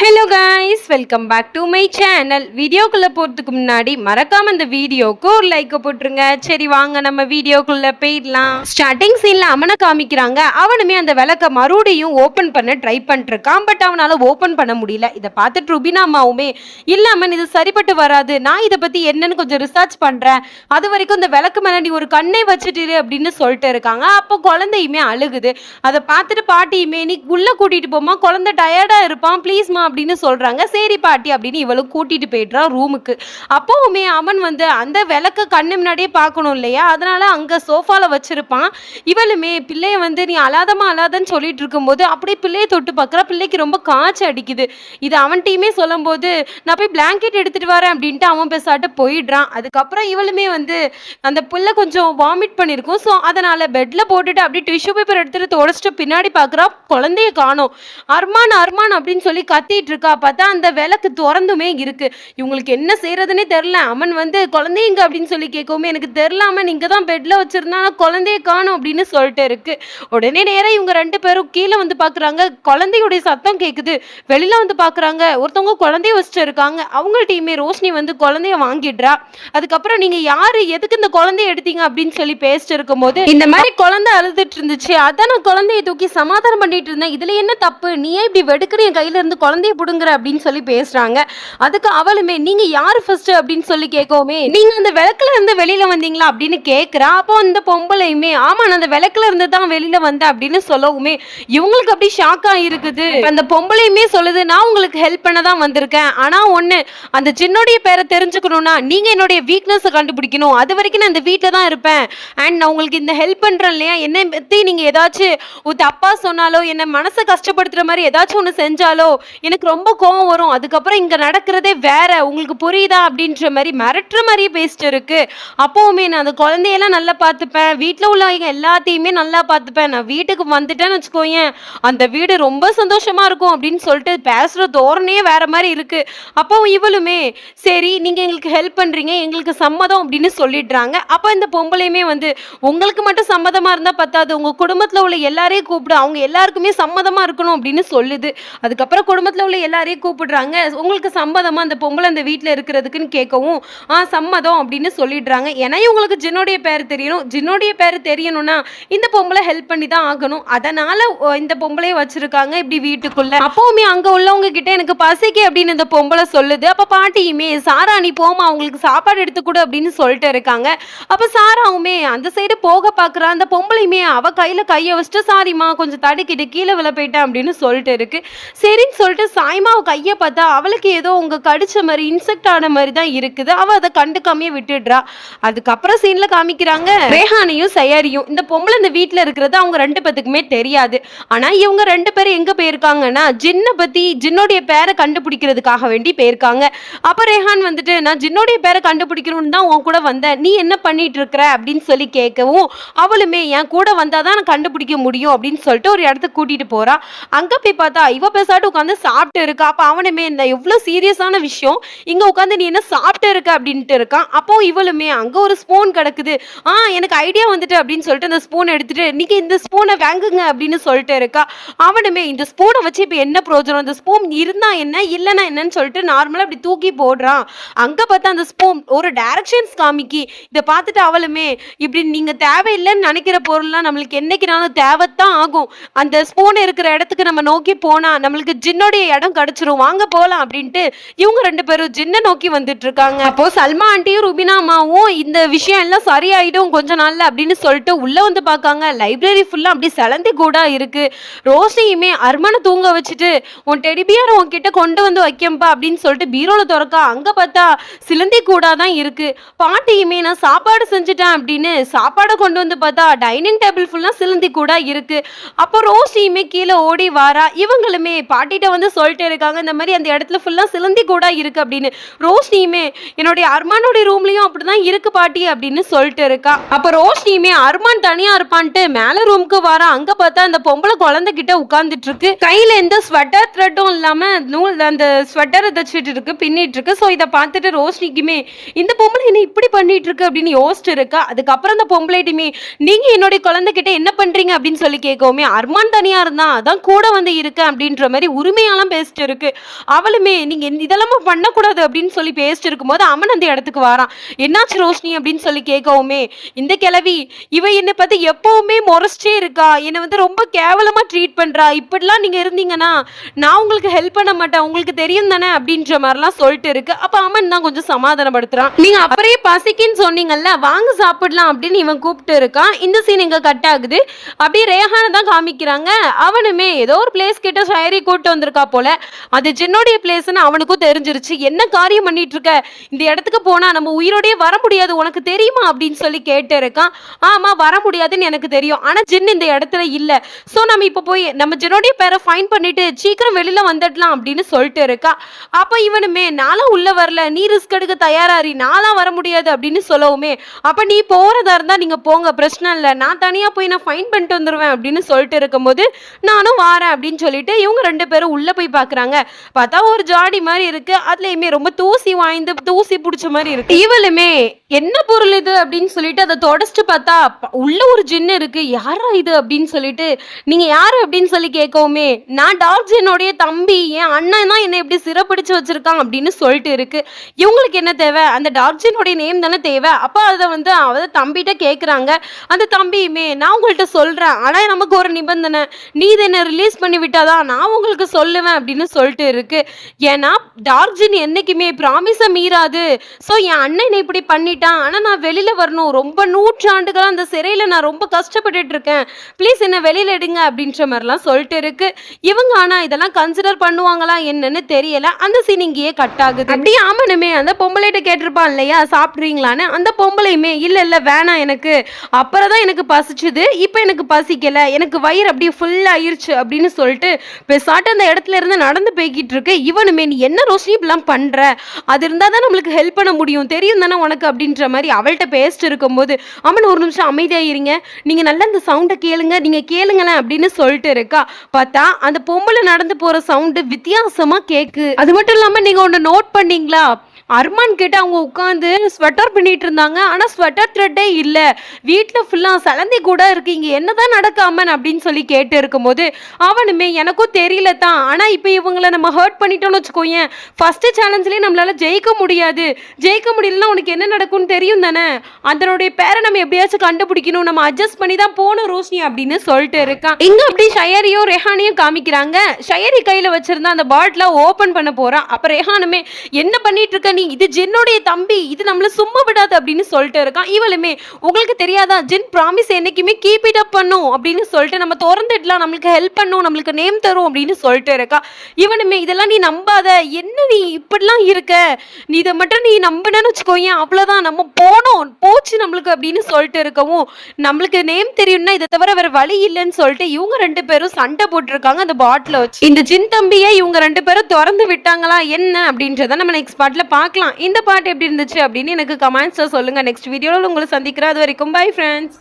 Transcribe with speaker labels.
Speaker 1: Hello guys welcome back to my channel வீடியோக்குள்ளே போகிறதுக்கு முன்னாடி மறக்காம இந்த வீடியோவுக்கு ஒரு லைக்கை போட்டுருங்க. சரி வாங்க நம்ம வீடியோக்குள்ளே போயிடலாம். ஸ்டார்டிங் சீனில் அவனை காமிக்கிறாங்க. அவனுமே அந்த விளக்க மறுபடியும் ஓப்பன் பண்ண ட்ரை பண்ணிருக்கான். பட் அவனால் ஓப்பன் பண்ண முடியல. இதை பார்த்துட்டு ருபினா அம்மாவுமே இல்லாமல் இது சரிப்பட்டு வராது. நான் இதை பற்றி என்னன்னு கொஞ்சம் ரிசர்ச் பண்ணுறேன் அது வரைக்கும் இந்த விளக்கு மேலே நீ ஒரு கண்ணை வச்சுட்டு அப்படின்னு சொல்லிட்டு இருக்காங்க. அப்போ குழந்தையுமே அழுகுது. அதை பார்த்துட்டு பாட்டியுமே நீ உள்ளே கூட்டிகிட்டு போமா குழந்தை டயர்டாக இருப்பான். ப்ளீஸ்மா அப்படின்னு சொல்கிறாங்க சரி பாட்டி அப்படின்னு இவளும் கூட்டிகிட்டு போயிடுறான் ரூமுக்கு அப்போவுமே அவன் வந்து அந்த விளக்க கண்ணு முன்னாடியே பார்க்கணும் இல்லையா? அதனால் அங்கே சோஃபாவில் வச்சிருப்பான். இவளுமே பிள்ளைய வந்து நீ அழாதமா அலாதன்னு சொல்லிட்டு இருக்கும்போது அப்படியே பிள்ளையை தொட்டு பார்க்குறா. பிள்ளைக்கு ரொம்ப காய்ச்சி அடிக்குது. இது அவன்கிட்டயுமே சொல்லும்போது நான் போய் பிளாங்கெட் எடுத்துகிட்டு வரேன் அப்படின்ட்டு அவன் பேசாட்டு போயிடுறான். அதுக்கப்புறம் இவளுமே வந்து அந்த பிள்ளை கொஞ்சம் வாமிட் பண்ணியிருக்கும் ஸோ அதனால் பெட்டில் போட்டுட்டு அப்படியே டிஷ்யூ பேப்பர் எடுத்துட்டு தொடச்சிட்டு பின்னாடி பார்க்குறா. குழந்தைய காணும். அர்மான் அர்மான் அப்படின்னு சொல்லி கத்தி கத்திட்டு இருக்கா பார்த்தா அந்த விளக்கு திறந்துமே இருக்கு. இவங்களுக்கு என்ன செய்யறதுனே தெரில அவன் வந்து குழந்தைங்க அப்படின்னு சொல்லி கேட்கவும் எனக்கு தெரில அவன் இங்கே தான் பெட்ல வச்சிருந்தா ஆனா குழந்தைய காணும் அப்படின்னு சொல்லிட்டு இருக்கு. உடனே நேரம் இவங்க ரெண்டு பேரும் கீழே வந்து பார்க்குறாங்க குழந்தையுடைய சத்தம் கேட்குது வெளியில வந்து பார்க்குறாங்க ஒருத்தவங்க குழந்தைய வச்சுட்டு இருக்காங்க. அவங்கள்ட்டயுமே ரோஷினி வந்து குழந்தைய வாங்கிடுறா. அதுக்கப்புறம் நீங்க யாரு? எதுக்கு இந்த குழந்தைய எடுத்தீங்க? அப்படின்னு சொல்லி பேசிட்டு இருக்கும்போது இந்த மாதிரி குழந்தை அழுதுட்டு இருந்துச்சு. அதான் நான் குழந்தைய தூக்கி சமாதானம் பண்ணிட்டு இருந்தேன். இதுல என்ன தப்பு? நீ ஏன் இப்படி வெடுக்குற என் கையில இருந்து குழந்தைய புடுங்குற அப்படின்னு சொல்லி பேசுறாங்க. அதுக்கு அவளுமே நீங்க யாரு ஃபர்ஸ்ட் அப்படின்னு சொல்லி கேட்கவுமே நீங்க அந்த விளக்குல இருந்து வெளியில வந்தீங்களா? அப்படின்னு கேக்குறா. அப்போ அந்த பொம்பளையுமே ஆமா நான் அந்த விளக்குல இருந்து தான் வெளியில வந்தேன் அப்படின்னு சொல்லவுமே இவங்களுக்கு அப்படி ஷாக் ஆகிருக்குது அந்த பொம்பளையுமே சொல்லுது நான் உங்களுக்கு ஹெல்ப் பண்ண தான் வந்திருக்கேன். ஆனா ஒண்ணு அந்த சின்னுடைய பேரை தெரிஞ்சுக்கணும்னா நீங்க என்னுடைய வீக்னஸை கண்டுபிடிக்கணும். அது வரைக்கும் நான் இந்த வீட்டில் தான் இருப்பேன். அண்ட் நான் உங்களுக்கு இந்த ஹெல்ப் பண்றேன் இல்லையா? என்னை பத்தி நீங்க ஏதாச்சும் ஒரு தப்பா சொன்னாலோ என்ன மனசை கஷ்டப்படுத்துற மாதிரி ஏதாச்சும் ஒன்று செஞ்சாலோ எனக்கு ரொம்ப கோவம் வரும். அதுக்கப்புறம் இங்கே நடக்கிறதே வேற. உங்களுக்கு புரியுதா? அப்படின்ற மாதிரி மிரட்டுற மாதிரியே பேசிட்டு இருக்கு. அப்போவுமே நான் அந்த குழந்தையெல்லாம் நல்லா பார்த்துப்பேன். வீட்டில் உள்ளவங்க எல்லாத்தையுமே நல்லா பார்த்துப்பேன். நான் வீட்டுக்கு வந்துட்டேன்னு வச்சுக்கோயேன். அந்த வீடு ரொம்ப சந்தோஷமா இருக்கும் அப்படின்னு சொல்லிட்டு பேசுகிற தோரணையே வேற மாதிரி இருக்கு. அப்போ இவளுமே சரி நீங்கள் எங்களுக்கு ஹெல்ப் பண்ணுறீங்க எங்களுக்கு சம்மதம் அப்படின்னு சொல்லிடுறாங்க. அப்போ இந்த பொம்பளையுமே வந்து உங்களுக்கு மட்டும் சம்மதமாக இருந்தால் பத்தாது. உங்கள் குடும்பத்தில் உள்ள எல்லாரையும் கூப்பிடு. அவங்க எல்லாருக்குமே சம்மதமாக இருக்கணும் அப்படின்னு சொல்லுது. அதுக்கப்புறம் குடும்பத்தில் உள்ள எல்லாரையும் கூப்பிடுறாங்க. உங்களுக்கு சம்மதமா அந்த பொங்கல் அந்த வீட்டில் இருக்கிறதுக்குன்னு கேட்கவும் ஆ சம்மதம் அப்படின்னு சொல்லிடுறாங்க. ஏன்னா இவங்களுக்கு ஜின்னுடைய பேர் தெரியணும். ஜின்னுடைய பேர் தெரியணும்னா இந்த பொம்பளை ஹெல்ப் பண்ணி தான் ஆகணும். அதனால இந்த பொம்பளைய வச்சிருக்காங்க இப்படி வீட்டுக்குள்ள. அப்பவுமே அங்க உள்ளவங்க கிட்ட எனக்கு பசிக்கு அப்படின்னு இந்த பொம்பளை சொல்லுது. அப்ப பாட்டியுமே சாரா நீ போமா அவங்களுக்கு சாப்பாடு எடுத்து கொடு அப்படின்னு சொல்லிட்டு இருக்காங்க. அப்ப சாராவுமே அந்த சைடு போக பாக்குறா. அந்த பொம்பளையுமே அவ கையில கைய வச்சுட்டு சாரிம்மா கொஞ்சம் தடுக்கிட்டு கீழே விழ போயிட்டேன் அப்படின்னு சொல்லிட்டு இருக்கு. சரின்னு சொல்லிட்டு சாய்மாவை கையை பார்த்தா அவளுக்கு ஏதோ உங்கள் கடிச்ச மாதிரி இன்செக்ட் ஆன மாதிரி தான் இருக்குது. அவள் அதை கண்டுக்காமையே விட்டுடுறா. அதுக்கப்புறம் சீனில் காமிக்கிறாங்க. ரேஹானையும் சயாரியும். இந்த பொம்பளை இந்த வீட்டில் இருக்கிறது அவங்க ரெண்டு பேத்துக்குமே தெரியாது. ஆனால் இவங்க ரெண்டு பேரும் எங்கே போயிருக்காங்கன்னா ஜின்னை பற்றி ஜின்னுடைய பேரை கண்டுபிடிக்கிறதுக்காக வேண்டி போயிருக்காங்க. அப்போ ரேஹான் வந்துட்டு நான் ஜின்னுடைய பேரை கண்டுபிடிக்கணும்னு தான் உன் கூட வந்தேன். நீ என்ன பண்ணிட்டு இருக்கிற? அப்படின்னு சொல்லி கேட்கவும் அவளுமே என் கூட வந்தாதான் நான் கண்டுபிடிக்க முடியும். அப்படின்னு சொல்லிட்டு ஒரு இடத்துக்கு கூட்டிட்டு போறா. அங்க போய் பார்த்தா இவ பேசாட்டு உட்காந்து சாப்பிட்டு இருக்கா? அப்போ அவனுமே இந்த எவ்வளோ சீரியஸான விஷயம். இங்கே உட்காந்து நீ என்ன சாப்பிட்டு இருக்க அப்படின்ட்டு இருக்கான். அப்போ இவளுமே அங்கே ஒரு ஸ்பூன் கிடக்குது. ஆ எனக்கு ஐடியா வந்துட்டு அப்படின்னு சொல்லிட்டு அந்த ஸ்பூன் எடுத்துட்டு நீங்க இந்த ஸ்பூனை வாங்குங்க அப்படின்னு சொல்லிட்டு இருக்கா. அவனுமே இந்த ஸ்பூனை வச்சு இப்போ என்ன பிரோஜனம் இந்த ஸ்பூன் இருந்தா என்ன இல்லைன்னா என்னன்னு சொல்லிட்டு நார்மலாக அப்படி தூக்கி போடுறான். அங்கே பார்த்தா அந்த ஸ்பூன் ஒரு டைரக்ஷன்ஸ் காமிக்கி இதை பார்த்துட்டு அவளுமே இப்படி நீங்க தேவையில்லைன்னு நினைக்கிற பொருள்லாம் நம்மளுக்கு என்னைக்குனாலும் தேவைத்தான் ஆகும். அந்த ஸ்பூன் இருக்கிற இடத்துக்கு நம்ம நோக்கி போனா நம்மளுக்கு ஜின்னுடைய இடம் கிடைச்சிரும் வாங்க போகலாம் அப்படின்ட்டு இவங்க ரெண்டு பேரும் ஜின்ன நோக்கி வந்துட்டு இருக்காங்க அப்போ சல்மா ஆண்டியும் ருபினா அம்மாவும் இந்த விஷயம் எல்லாம் சரியாயிடும் கொஞ்ச நாள்ல அப்படின்னு சொல்லிட்டு உள்ள வந்து பார்க்காங்க. லைப்ரரி ஃபுல்லா அப்படி செலந்தி கூட இருக்கு. ரோஷினியுமே அர்மனை தூங்க வச்சுட்டு உன் டெடிபியார் உன்கிட்ட கொண்டு வந்து வைக்கம்பா அப்படின்னு சொல்லிட்டு பீரோல திறக்கா. அங்க பார்த்தா சிலந்தி கூட தான் இருக்கு. பாட்டியுமே நான் சாப்பாடு செஞ்சுட்டேன் அப்படின்னு சாப்பாடை கொண்டு வந்து பார்த்தா டைனிங் டேபிள் ஃபுல்லா சிலந்தி கூட இருக்கு. அப்போ ரோஷியுமே கீழே ஓடி வாரா. இவங்களுமே பாட்டிகிட்ட வந்து சொல்லிட்டு இருக்காங்க. இந்த மாதிரி அந்த இடத்துல ஃபுல்லாக சிலந்தி கூட இருக்குது அப்படின்னு. ரோஷினியுமே என்னுடைய அர்மானுடைய அப்படி தான் இருக்கு பாட்டி அப்படின்னு சொல்லிட்டு இருக்கா. அப்போ ரோஷினியுமே அர்மான் தனியாக இருப்பான்ட்டு மேலே ரூமுக்கு வர. அங்கே பார்த்தா அந்த பொம்பளை குழந்தைகிட்ட உட்காந்துட்டு இருக்கு. கையில் எந்த ஸ்வெட்டர் த்ரெட்டும் இல்லாமல் நூல் அந்த ஸ்வெட்டரை தச்சுட்டு இருக்கு பின்னிட்டு இருக்கு. ஸோ இதை பார்த்துட்டு ரோஷினிக்குமே இந்த பொம்பளை என்ன இப்படி பண்ணிட்டு இருக்கு? அப்படின்னு யோசிச்சு இருக்கா. அதுக்கப்புறம் அந்த பொம்பளைட்டுமே நீங்க என்னுடைய குழந்தைகிட்ட என்ன பண்றீங்க? அப்படின்னு சொல்லி கேட்கவுமே அர்மான் தனியாக இருந்தான் அதான் கூட வந்து இருக்கேன் அப்படின்ற மாதிரி உரிமையாலாம் தான் பேசிட்டு இருக்கு. அவளுமே நீங்க இதெல்லாம் பண்ணக்கூடாது அப்படின்னு சொல்லி பேசிட்டு இருக்கும்போது அவன் அந்த இடத்துக்கு வாரான். என்னாச்சு ரோஷினி அப்படின்னு சொல்லி கேட்கவுமே இந்த கிழவி இவ என்னை பத்தி எப்பவுமே முறைச்சிட்டே இருக்கா. என்னை வந்து ரொம்ப கேவலமா ட்ரீட் பண்றா. இப்படிலாம் நீங்க இருந்தீங்கன்னா நான் உங்களுக்கு ஹெல்ப் பண்ண மாட்டேன். உங்களுக்கு தெரியும் தானே அப்படின்ற மாதிரிலாம் சொல்லிட்டு இருக்கு. அப்ப அமன் தான் கொஞ்சம் சமாதானப்படுத்துறான். நீங்க அப்படியே பசிக்குன்னு சொன்னீங்கல்ல வாங்க சாப்பிடலாம் அப்படின்னு இவன் கூப்பிட்டு இருக்கான். இந்த சீன் இங்க கட் ஆகுது. அப்படியே ரேஹான தான் காமிக்கிறாங்க. அவனுமே ஏதோ ஒரு பிளேஸ் கிட்ட ஷயரி கூட்டு வந்திருக்கா போல. அது ஜின்னோடைய பிளேஸ்னு அவனுக்கும் தெரிஞ்சிருச்சு. என்ன காரியம் பண்ணிட்டு இருக்க இந்த இடத்துக்கு போனா நம்ம உயிரோடயே வர முடியாது. உனக்கு தெரியுமா? அப்படின்னு சொல்லி கேட்டு இருக்கான். ஆமா வர முடியாதுன்னு எனக்கு தெரியும். ஆனா ஜின் இந்த இடத்துல இல்ல. சோ நம்ம இப்ப போய் நம்ம ஜின்னோடைய பேரை ஃபைன் பண்ணிட்டு சீக்கிரம் வெளியில வந்துடலாம் அப்படின்னு சொல்லிட்டு இருக்கா. அப்ப இவனுமே நானும் உள்ள வரல. நீ ரிஸ்க் எடுக்க தயாராரி நான்லாம் வர முடியாது அப்படின்னு சொல்லவுமே அப்ப நீ போறதா இருந்தா நீங்க போங்க. பிரச்சனை இல்லை. நான் தனியா போய் நான் ஃபைன் பண்ணிட்டு வந்துருவேன் அப்படின்னு சொல்லிட்டு இருக்கும்போது நானும் வாரேன் அப்படின்னு சொல்லிட்டு இவங்க ரெண்டு பேரும் உள்ள போய் பாக்குறாங்க பார்த்தா ஒரு ஜாடி மாதிரி இருக்கு. அதுலயுமே ரொம்ப தூசி வாய்ந்து தூசி பிடிச்ச மாதிரி இருக்கு. இவளுமே என்ன பொருள் இது அப்படின்னு சொல்லிட்டு அதை தொடச்சிட்டு பார்த்தா உள்ள ஒரு ஜின்னு இருக்கு. யாரா இது அப்படின்னு சொல்லிட்டு நீங்க யாரு அப்படின்னு சொல்லி கேட்கவுமே நான் டார்க் ஜின்னோடைய தம்பி என் அண்ணன் தான் என்னை இப்படி சிறப்பிடிச்சு வச்சிருக்கான் அப்படின்னு சொல்லிட்டு இருக்கு. இவங்களுக்கு என்ன தேவை? அந்த டார்க் ஜின்னோடைய நேம் தானே தேவை. அப்போ அதை வந்து அவ தம்பிகிட்ட கேட்குறாங்க. அந்த தம்பியுமே நான் உங்கள்கிட்ட சொல்றேன். ஆனால் நமக்கு ஒரு நிபந்தனை. நீ இதை என்ன ரிலீஸ் பண்ணி விட்டாதான் நான் உங்களுக்கு சொல்லுவேன். அப்படின்னு சொல்லிட்டு இருக்கு. ஏன்னா டார்க்ஜின் என்னைக்குமே ப்ராமிஸை மீறாது. ஸோ என் அண்ணன் இப்படி பண்ணிட்டான். ஆனால் நான் வெளியில் வரணும். ரொம்ப நூற்றாண்டுகளாக அந்த சிறையில் நான் ரொம்ப கஷ்டப்பட்டுட்டு இருக்கேன். ப்ளீஸ் என்னை வெளியில் எடுங்க அப்படின்ற மாதிரிலாம் சொல்லிட்டு இருக்கு. இவங்க ஆனால் இதெல்லாம் கன்சிடர் பண்ணுவாங்களா என்னன்னு தெரியல. அந்த சீன் இங்கேயே கட் ஆகுது. அப்படியே ஆமனுமே அந்த பொம்பளைகிட்ட கேட்டிருப்பான் இல்லையா? சாப்பிட்றீங்களான்னு? அந்த பொம்பளையுமே இல்லை இல்லை வேணாம் எனக்கு. அப்புறம் தான் எனக்கு பசிச்சுது. இப்போ எனக்கு பசிக்கல. எனக்கு வயிறு அப்படியே ஃபுல்லாக ஆயிடுச்சு அப்படின்னு சொல்லிட்டு பெசாட்டு அந்த இடத்துல இருந்து நடந்து போய்கிட்டு இருக்கு. இவனுமே நீ என்ன ரோஷினி இப்படிலாம் பண்ற? அது இருந்தால் தான் நம்மளுக்கு ஹெல்ப் பண்ண முடியும். தெரியும் தானே உனக்கு? அப்படின்ற மாதிரி அவள்கிட்ட பேசிட்டு இருக்கும்போது அம்மன் ஒரு நிமிஷம் அமைதியாயிருங்க. நீங்க நல்லா இந்த சவுண்டை கேளுங்க. நீங்க கேளுங்களேன் அப்படின்னு சொல்லிட்டு இருக்கா. பார்த்தா அந்த பொம்பளை நடந்து போற சவுண்டு வித்தியாசமா கேக்கு. அது மட்டும் இல்லாம நீங்க ஒன்று நோட் பண்ணீங்களா? அர்மான் கிட்ட அவங்க உட்காந்து ஸ்வெட்டர் பண்ணிட்டு இருந்தாங்க. ஆனால் ஸ்வெட்டர் த்ரெட்டே இல்லை. வீட்டில் ஃபுல்லாக சலந்தி கூட இருக்கு. இங்கே என்னதான் நடக்காமன் அப்படின்னு சொல்லி கேட்டு இருக்கும்போது அவனுமே எனக்கும் தெரியல தான். ஆனால் இப்போ இவங்களை நம்ம ஹர்ட் பண்ணிட்டோம்னு வச்சுக்கோயேன். ஃபஸ்ட்டு சேலஞ்சிலே நம்மளால ஜெயிக்க முடியாது. ஜெயிக்க முடியலன்னா உனக்கு என்ன நடக்கும்னு தெரியும் தானே? அதனுடைய பேரை நம்ம எப்படியாச்சும் கண்டுபிடிக்கணும். நம்ம அட்ஜஸ்ட் பண்ணி தான் போகணும் ரோஷினி அப்படின்னு சொல்லிட்டு இருக்கான் இங்கே அப்படி ஷயரியும் ரெஹானையும் காமிக்கிறாங்க. ஷயரி கையில் வச்சிருந்த அந்த பாட்டில் ஓப்பன் பண்ண போகிறான் அப்போ ரெஹானுமே என்ன பண்ணிட்டு இருக்க நீ இது ஜென்னுடைய தம்பி இது நம்மள சும்மா விடாது அப்படின்னு சொல்லிட்டு இருக்கான். இவளுமே உங்களுக்கு தெரியாதா? ஜென் ப்ராமிஸ் என்னைக்குமே கீப் இட் அப் பண்ணும் அப்படின்னு சொல்லிட்டு நம்ம திறந்துடலாம் நம்மளுக்கு ஹெல்ப் பண்ணும் நம்மளுக்கு நேம் தரும் அப்படின்னு சொல்லிட்டு இருக்கா. இவனுமே இதெல்லாம் நீ நம்பாத. என்ன நீ இப்படிலாம் இருக்க? நீ இதை மட்டும் நீ நம்பினு வச்சுக்கோயேன். அவ்வளோதான் நம்ம போனோம். போச்சு நம்மளுக்கு அப்படின்னு சொல்லிட்டு இருக்கவும் நம்மளுக்கு நேம் தெரியும்னா இதை தவிர வேற வழி இல்லைன்னு சொல்லிட்டு இவங்க ரெண்டு பேரும் சண்டை போட்டிருக்காங்க அந்த பாட்டில வச்சு. இந்த ஜின் தம்பியை இவங்க ரெண்டு பேரும் திறந்து விட்டாங்களா? என்ன? அப்படின்றத நம்ம நெக்ஸ்ட் பார்ட்ல பார்க்கலாம். இந்த பாட்டு எப்படி இருந்துச்சு அப்படின்னு எனக்கு கமெண்ட்ஸில் சொல்லுங்க. நெக்ஸ்ட் வீடியோவில் உங்களை சந்திக்கிறேன். அது வரைக்கும் பை ஃப்ரெண்ட்ஸ்